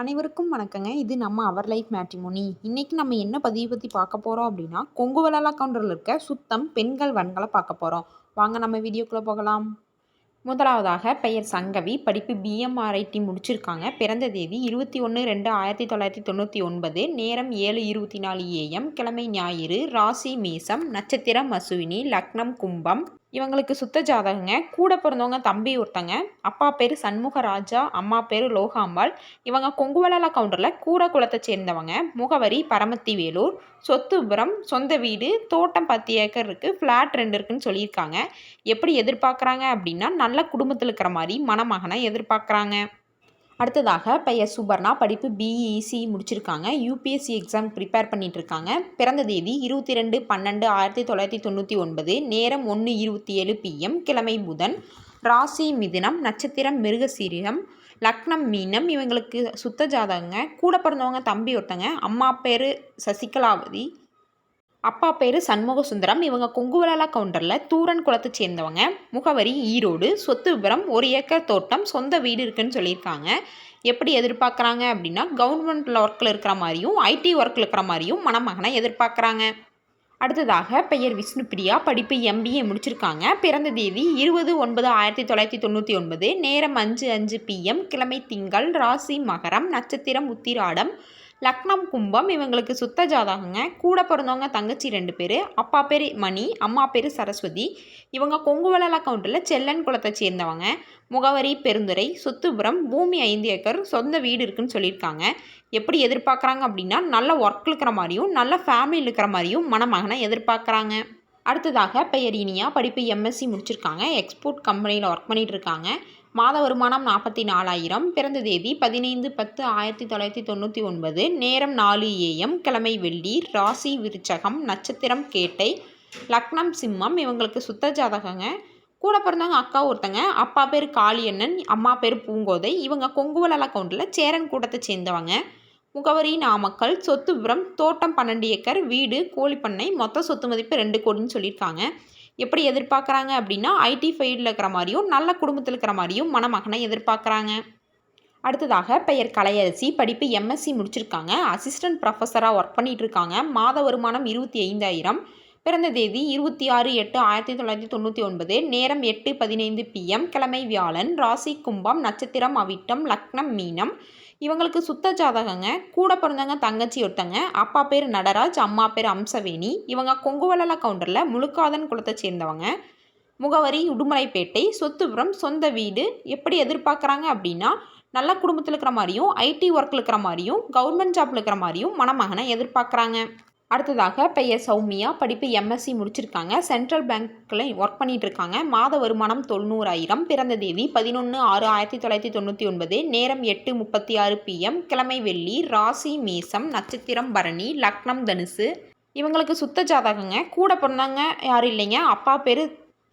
அனைவருக்கும் வணக்கங்க. இது நம்ம அவர் லைஃப் மேட்ரிமோனி இன்னைக்கு நம்ம என்ன பதிவு பற்றி பார்க்க போகிறோம் அப்படின்னா கொங்கு வளலா கவுண்டரில் இருக்க சுத்தம் பெண்கள் வன்களை பார்க்க போகிறோம் வாங்க நம்ம வீடியோக்குள்ளே போகலாம். முதலாவதாக பெயர் சங்கவி. படிப்பு பிஎம்ஆர்ஐடி முடிச்சிருக்காங்க. பிறந்த தேதி இருபத்தி ஒன்று ரெண்டு ஆயிரத்தி தொள்ளாயிரத்தி தொண்ணூற்றி ஒன்பது. நேரம் ஏழு இருபத்தி நாலு ஏஎம் கிழமை ஞாயிறு ராசி மேசம் நட்சத்திரம் அசுவினி லக்னம் கும்பம். இவங்களுக்கு சுத்த ஜாதகங்க. கூட பிறந்தவங்க தம்பி ஒருத்தங்க. அப்பா பேர் சண்முகராஜா அம்மா பேர் லோகாம்பாள் இவங்க கொங்குவலால கவுண்டரில் கூர குளத்தை சேர்ந்தவங்க. முகவரி பரமத்தி வேலூர் சொத்துபுரம் சொந்த வீடு தோட்டம் பத்து ஏக்கர் இருக்குது ஃப்ளாட் ரெண்டு இருக்குன்னு சொல்லியிருக்காங்க. எப்படி எதிர்பார்க்குறாங்க அப்படின்னா நல்ல குடும்பத்தில் இருக்கிற மாதிரி மணமகனை எதிர்பார்க்குறாங்க. அடுத்ததாக பெயர் சுபர்ணா படிப்பு பிஇசி முடிச்சிருக்காங்க. யூபிஎஸ்சி எக்ஸாம் ப்ரிப்பேர் பண்ணிட்டு இருக்காங்க பிறந்த தேதி இருபத்தி ரெண்டு பன்னெண்டு ஆயிரத்தி தொள்ளாயிரத்தி தொண்ணூற்றி ஒன்பது நேரம் ஒன்று இருபத்தி ஏழு பிஎம் கிழமை புதன் ராசி மிதினம் நட்சத்திரம் மிருகசீரியம் லக்னம் மீனம் இவங்களுக்கு சுத்த ஜாதகங்க. கூட பிறந்தவங்க தம்பி ஒருத்தங்க அம்மா பேர் சசிகலாவதி அப்பா பேர் சண்முக சுந்தரம் இவங்க கொங்குவலாலா கவுண்டரில் தூரன் குளத்தை சேர்ந்தவங்க. முகவரி ஈரோடு. சொத்து விபரம் ஒரு ஏக்கர் தோட்டம். சொந்த வீடு இருக்குன்னு சொல்லியிருக்காங்க. எப்படி எதிர்பார்க்குறாங்க அப்படின்னா கவர்மெண்ட்டில் ஒர்க்கில் இருக்கிற மாதிரியும் ஐடி ஒர்க்கில் இருக்கிற மாதிரியும் மணமகனை எதிர்பார்க்குறாங்க. அடுத்ததாக பெயர் விஷ்ணுபிரியா படிப்பு எம்பிஏ முடிச்சிருக்காங்க. பிறந்த தேதி இருபது ஒன்பது ஆயிரத்தி தொள்ளாயிரத்தி தொண்ணூற்றி ஒன்பது. நேரம் அஞ்சு அஞ்சு பிஎம் கிழமை திங்கள் ராசி மகரம் நட்சத்திரம் உத்திராடம் லக்னம் கும்பம் இவங்களுக்கு சுத்த ஜாதகங்க. கூட பிறந்தவங்க தங்கச்சி ரெண்டு பேர் அப்பா பேர் மணி அம்மா பேர் சரஸ்வதி. இவங்க கொங்குவலல் கவுண்டில் செல்லன் குளத்தை சேர்ந்தவங்க. முகவரி பெருந்துறை சொத்துபுரம் பூமி ஐந்து ஏக்கர் சொந்த வீடு இருக்குன்னு சொல்லியிருக்காங்க. எப்படி எதிர்பார்க்குறாங்க அப்படின்னா நல்ல ஒர்க் இருக்கிற மாதிரியும் நல்ல ஃபேமிலி இருக்கிற மாதிரியும் மணமகனை எதிர்பார்க்குறாங்க. அடுத்ததாக பெயர் இனியா படிப்பு எம்எஸ்சி முடிச்சிருக்காங்க. எக்ஸ்போர்ட் கம்பெனியில் ஒர்க் பண்ணிகிட்டு இருக்காங்க. மாத வருமானம் நாற்பத்தி நாலாயிரம் பிறந்த தேதி பதினைந்து பத்து ஆயிரத்தி தொள்ளாயிரத்தி தொண்ணூற்றி ஒன்பது நேரம் நாலு ஏஎம் கிழமை வெள்ளி ராசி விருச்சகம் நட்சத்திரம் கேட்டை லக்னம் சிம்மம் இவங்களுக்கு சுத்த ஜாதகங்க. கூட பிறந்தவங்க அக்கா ஒருத்தங்க அப்பா பேர் காளியண்ணன் அம்மா பேர் பூங்கோதை இவங்க கொங்குவலல் கவுண்டில் சேரன் கூட்டத்தை சேர்ந்தவங்க. முகவரி நாமக்கல் சொத்து விவரம் தோட்டம் பன்னெண்டு ஏக்கர் வீடு கோழிப்பண்ணை மொத்த சொத்து மதிப்பு ரெண்டு கோடின்னு சொல்லியிருக்காங்க. எப்படி எதிர்பார்க்குறாங்க அப்படின்னா ஐடி ஃபீல்டில் இருக்கிற மாதிரியும் நல்ல குடும்பத்தில் இருக்கிற மாதிரியும் மணமகனை எதிர்பார்க்குறாங்க. அடுத்ததாக பெயர் கலையரசி படிப்பு எம்எஸ்சி முடிச்சிருக்காங்க. அசிஸ்டன்ட் ப்ரொஃபஸராக ஒர்க் பண்ணிகிட்ருக்காங்க மாத வருமானம் இருபத்தி ஐந்தாயிரம். பிறந்த தேதி இருபத்தி ஆறு எட்டு ஆயிரத்தி தொள்ளாயிரத்தி தொண்ணூற்றி ஒன்பது. நேரம் எட்டு பதினைந்து பிஎம் கிழமை வியாழன். ராசி கும்பம் நட்சத்திரம் அவிட்டம் லக்னம் மீனம். இவங்களுக்கு சுத்த ஜாதகங்க. கூட பிறந்தவங்க தங்கச்சி ஒருத்தங்க. அப்பா பேர் நடராஜ் அம்மா பேர் அம்சவேணி. இவங்க கொங்குவலல கவுண்டரில் முழுக்காதன் குளத்தை சேர்ந்தவங்க. முகவரி உடுமலைப்பேட்டை சொத்துபுரம் சொந்த வீடு. எப்படி எதிர்பார்க்குறாங்க அப்படின்னா நல்ல குடும்பத்தில் இருக்கிற மாதிரியும் ஐடி ஒர்க்கில் இருக்கிற மாதிரியும் கவர்மெண்ட் ஜாப்பில் இருக்கிற மாதிரியும் மணமகனை எதிர்பார்க்குறாங்க. அடுத்ததாக பெயர் சௌமியா படிப்பு எம்எஸ்சி முடிச்சிருக்காங்க. சென்ட்ரல் பேங்க்கில் ஒர்க் பண்ணிகிட்டு இருக்காங்க மாத வருமானம் தொண்ணூறாயிரம். பிறந்த தேதி பதினொன்று ஆறு ஆயிரத்தி தொள்ளாயிரத்தி தொண்ணூற்றி ஒன்பது. நேரம் எட்டு முப்பத்தி ஆறு பிஎம் கிழமை வெள்ளி ராசி மேசம் நட்சத்திரம் பரணி லக்னம் தனுசு. இவங்களுக்கு சுத்த ஜாதகங்க. கூட பிறந்தாங்க யாரும் இல்லைங்க. அப்பா பேர்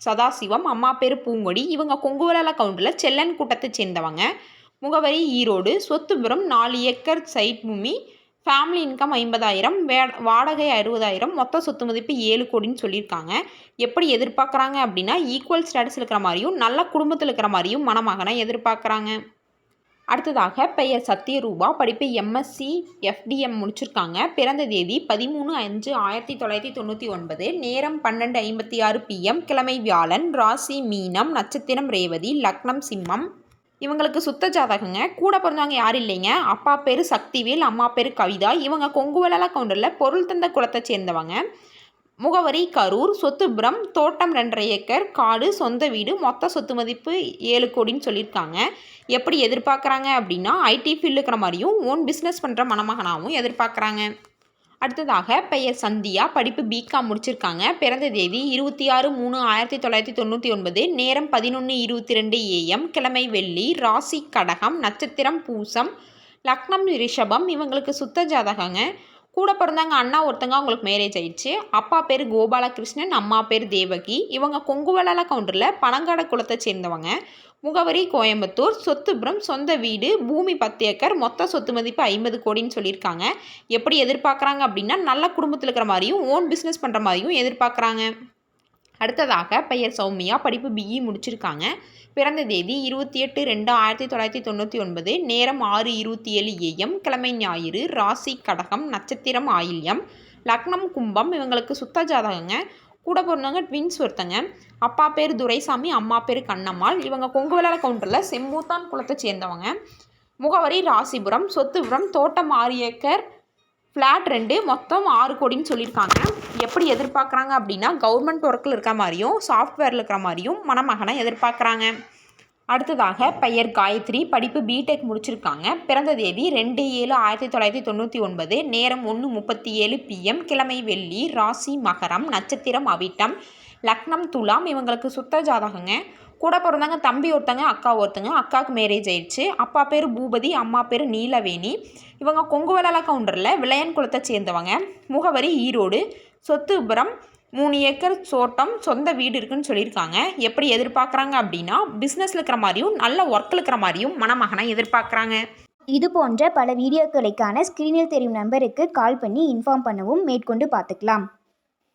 சதாசிவம் அம்மா பேர் பூங்கொடி. இவங்க கொங்குவலால கவுண்டில் செல்லன் கூட்டத்தை சேர்ந்தவங்க. முகவரி ஈரோடு சொத்துபுரம் நாலு ஏக்கர் சைட் பூமி. ஃபேமிலி இன்கம் ஐம்பதாயிரம் வே வாடகை அறுபதாயிரம் மொத்த சொத்து மதிப்பு ஏழு கோடின்னு சொல்லியிருக்காங்க. எப்படி எதிர்பார்க்குறாங்க அப்படின்னா ஈக்குவல் ஸ்டேட்டஸ் இருக்கிற மாதிரியும் நல்ல குடும்பத்தில் இருக்கிற மாதிரியும் மணமகனை எதிர்பார்க்குறாங்க. அடுத்ததாக பெயர் சத்யரூபா படிப்பு எம்எஸ்சி எஃப்டிஎம் முடிச்சிருக்காங்க. பிறந்த தேதி பதிமூணு அஞ்சு ஆயிரத்தி தொள்ளாயிரத்தி தொண்ணூற்றி ஒன்பது நேரம் பன்னெண்டு ஐம்பத்தி ஆறு பிஎம் கிழமை வியாழன் ராசி மீனம் நட்சத்திரம் ரேவதி லக்னம் சிம்மம் இவங்களுக்கு சுத்த ஜாதகங்க. கூட பிறந்தவங்க யாரும் இல்லைங்க. அப்பா பேர் சக்திவேல் அம்மா பேர் கவிதா. இவங்க கொங்குவலல கவுண்டரில் பொருள் தந்த குலத்தை சேர்ந்தவங்க. முகவரி கரூர் சொத்துபுரம் தோட்டம் ரெண்டரை ஏக்கர் காடு சொந்த வீடு மொத்த சொத்து மதிப்பு ஏழு கோடின்னு சொல்லியிருக்காங்க. எப்படி எதிர்பார்க்குறாங்க அப்படின்னா ஐடி ஃபீல்டு இருக்கிற மாதிரியும் ஓன் பிஸ்னஸ் பண்ணுற மணமகனாகவும் எதிர்பார்க்குறாங்க. அடுத்ததாக பெயர் சந்தியா படிப்பு பிகாம் முடிச்சிருக்காங்க. பிறந்த தேதி இருபத்தி ஆறு மூணு ஆயிரத்தி தொள்ளாயிரத்தி தொண்ணூற்றி ஒன்பது நேரம் பதினொன்று இருபத்தி ரெண்டு ஏஎம் கிழமை வெள்ளி ராசி கடகம் நட்சத்திரம் பூசம் லக்னம் ரிஷபம் இவங்களுக்கு சுத்த ஜாதகங்க. கூட பிறந்தாங்க அண்ணா ஒருத்தங்க அவங்களுக்கு மேரேஜ் ஆயிடுச்சு. அப்பா பேர் கோபாலகிருஷ்ணன் அம்மா பேர் தேவகி. இவங்க கொங்குவலால கவுண்டரில் பனங்காட குளத்தை சேர்ந்தவங்க. முகவரி கோயம்புத்தூர் சொத்துபுரம் சொந்த வீடு பூமி பத்து ஏக்கர் மொத்த சொத்து மதிப்பு ஐம்பது கோடின்னு சொல்லியிருக்காங்க. எப்படி எதிர்பார்க்குறாங்க அப்படின்னா நல்ல குடும்பத்தில் இருக்கிற மாதிரியும் ஓன் பிஸ்னஸ் பண்ணுற மாதிரியும் எதிர்பார்க்குறாங்க. அடுத்ததாக பெயர் சௌமியா படிப்பு பிஇ முடிச்சிருக்காங்க. பிறந்த தேதி இருபத்தி எட்டு ரெண்டு ஆயிரத்தி தொள்ளாயிரத்தி தொண்ணூற்றி ஒன்பது நேரம் ஆறு இருபத்தி ஏழு ஏஎம் கிழமை ஞாயிறு ராசி கடகம் நட்சத்திரம் ஆயில்யம் லக்னம் கும்பம் இவங்களுக்கு சுத்த ஜாதகங்க. கூட பிறந்தவங்க ட்வின்ஸ் ஒருத்தங்க. அப்பா பேர் துரைசாமி அம்மா பேர் கண்ணம்மாள். இவங்க கொங்கு விளாட கவுண்டரில் செம்பூத்தான் குளத்தை சேர்ந்தவங்க. முகவரி ராசிபுரம் சொத்துபுரம் தோட்டம் ஆறு ஏக்கர் ஃப்ளாட் ரெண்டு மொத்தம் ஆறு கோடின்னு சொல்லியிருக்காங்க. எப்படி எதிர்பார்க்குறாங்க அப்படின்னா கவர்மெண்ட் ஒர்க்கில் இருக்கிற மாதிரியும் சாஃப்ட்வேரில் இருக்கிற மாதிரியும் மணமகனை எதிர்பார்க்குறாங்க. அடுத்ததாக பெயர் காயத்ரி படிப்பு பிடெக் முடிச்சிருக்காங்க. பிறந்த தேதி ரெண்டு ஏழு ஆயிரத்தி தொள்ளாயிரத்தி தொண்ணூற்றி ஒன்பது நேரம் ஒன்று முப்பத்தி ஏழு பிஎம் கிழமை வெள்ளி ராசி மகரம் நட்சத்திரம் அவிட்டம் லக்னம் துலாம் இவங்களுக்கு சுத்த ஜாதகங்க. கூட பிறந்தாங்க தம்பி ஒருத்தங்க அக்கா ஒருத்தங்க. அக்காவுக்கு மேரேஜ் ஆயிடுச்சு. அப்பா பேர் பூபதி அம்மா பேர் நீலவேணி. இவங்க கொங்கு வேளாள கவுண்டரில் விளையன் குளத்தை சேர்ந்தவங்க. முகவரி ஈரோடு. சொத்துபுரம் மூணு ஏக்கர் தோட்டம் சொந்த வீடு இருக்குன்னு சொல்லியிருக்காங்க. எப்படி எதிர்பார்க்குறாங்க அப்படின்னா பிஸ்னஸில் இருக்கிற மாதிரியும் நல்ல ஒர்க்கில் இருக்கிற மாதிரியும் மணமகனை எதிர்பார்க்குறாங்க. இது போன்ற பல வீடியோக்களுக்கான ஸ்க்ரீனில் தெரியும் நம்பருக்கு கால் பண்ணி இன்ஃபார்ம் பண்ணவும் மேற்கொண்டு பார்த்துக்கலாம்.